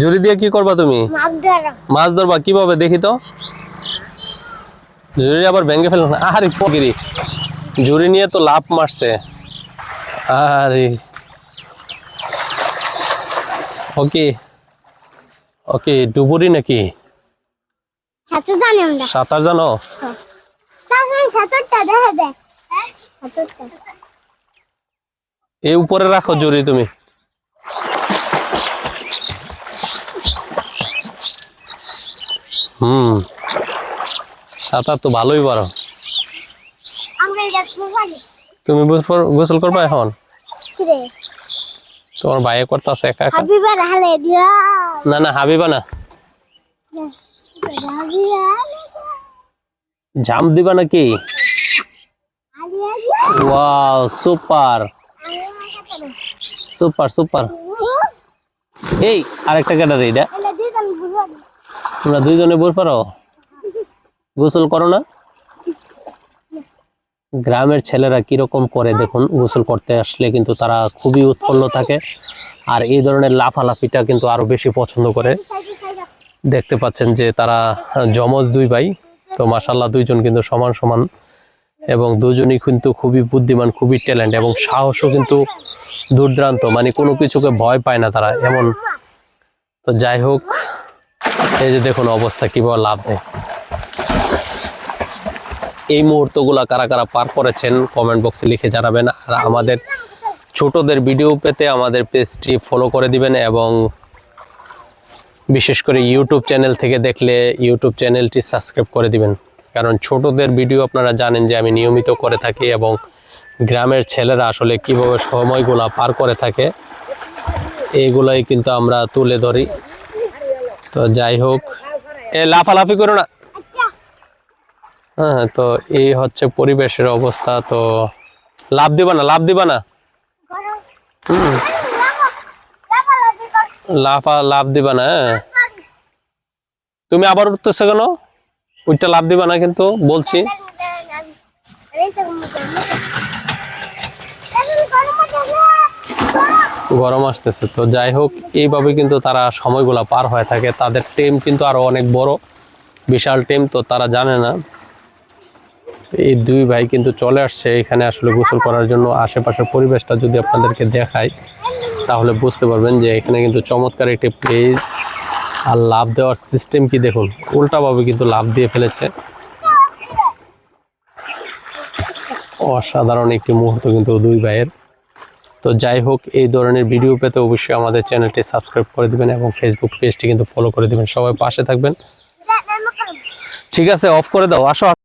জড়ি দিয়ে কি করবা তুমি? মাছ ধরা। মাছ ধরবা কীভাবে? দেখি তো। ঝুড়ি আবার ভেঙে ফেল না। আরে পগিরি ঝুড়ি নিয়ে তো লাভ মারছে। আরে ওকে। ওকে ডুবুরি নাকি? সাঁতর জানি সাঁতরটা এই উপরে রাখো জুড়ি তুমি। হুম। সাঁতার তো ভালোই পারো। তুমি গোসল- করবা এখন? তোমার ভাইয়ে করতেছে একা না না হাবিবা না। জাম দিবা নাকি? Wow super. Super super. এই আরেকটা ক্যাটার এইটা তোমরা দুইজনে বই পারো গোসল করো না? গ্রামের ছেলেরা কীরকম করে দেখুন, গোসল করতে আসলে কিন্তু তারা খুবই উৎফুল্ল থাকে। আর এই ধরনের লাফালাফিটা কিন্তু আরও বেশি পছন্দ করে। দেখতে পাচ্ছেন যে তারা যমজ দুই ভাই, তো মাসাল্লাহ দুইজন কিন্তু সমান সমান। এবং দুজনই কিন্তু খুবই বুদ্ধিমান, খুবই ট্যালেন্ট এবং সাহসও কিন্তু দুর্দান্ত। মানে কোনো কিছুকে ভয় পায় না তারা, এমন। তো যাই হোক এই যে দেখুন অবস্থা কীভাবে লাভ। দেয় এই মুহূর্তগুলো কারা কারা পার করেছেন কমেন্ট বক্সে লিখে জানাবেন। আর আমাদের ছোটদের ভিডিও পেতে আমাদের পেজটি ফলো করে দিবেন এবং বিশেষ করে ইউটিউব চ্যানেল থেকে দেখলে ইউটিউব চ্যানেলটি সাবস্ক্রাইব করে দিবেন। কারণ ছোটদের ভিডিও আপনারা জানেন যে আমি নিয়মিত করে থাকি এবং গ্রামের ছেলেরা আসলে কীভাবে সময়গুলা পার করে থাকে, এইগুলাই কিন্তু আমরা তুলে ধরি। তো যাই হোক, এ লাফালাফি করো না। হ্যাঁ তো এই হচ্ছে পরিবেশের অবস্থা, তো লাভ দিবা না লাভ দিবা না। লাফা লাভ দিবা না হ্যাঁ। তুমি আবার উঠতেছো কেন? ওইটা লাভ দিবা না কিন্তু, বলছি। গরম আসতেছে। তো যাই হোক, এইভাবে কিন্তু তারা সময়গুলো পার হয়ে থাকে। তাদের টিম কিন্তু আরও অনেক বড়, বিশাল টেম তো তারা জানে না। এই দুই ভাই কিন্তু চলে আসছে, এখানে আসলে গোসল করার জন্য। আশেপাশের পরিবেশটা যদি আপনাদেরকে দেখাই, তাহলে বুঝতে পারবেন যে এখানে কিন্তু চমৎকার একটি প্লেস আর লাভ দেওয়ার সিস্টেম কি দেখুন, উল্টাভাবে কিন্তু লাভ দিয়ে ফেলেছে। অসাধারণ একটি মুহূর্ত কিন্তু দুই ভাইয়ের। তো যাই হোক, এই ধরনের ভিডিও পেতে অবশ্যই আমাদের চ্যানেলটি সাবস্ক্রাইব করে দিবেন এবং ফেসবুক পেজটি কিন্তু ফলো করে দিবেন। সবাই পাশে থাকবেন। ঠিক আছে অফ করে দাও। আসো।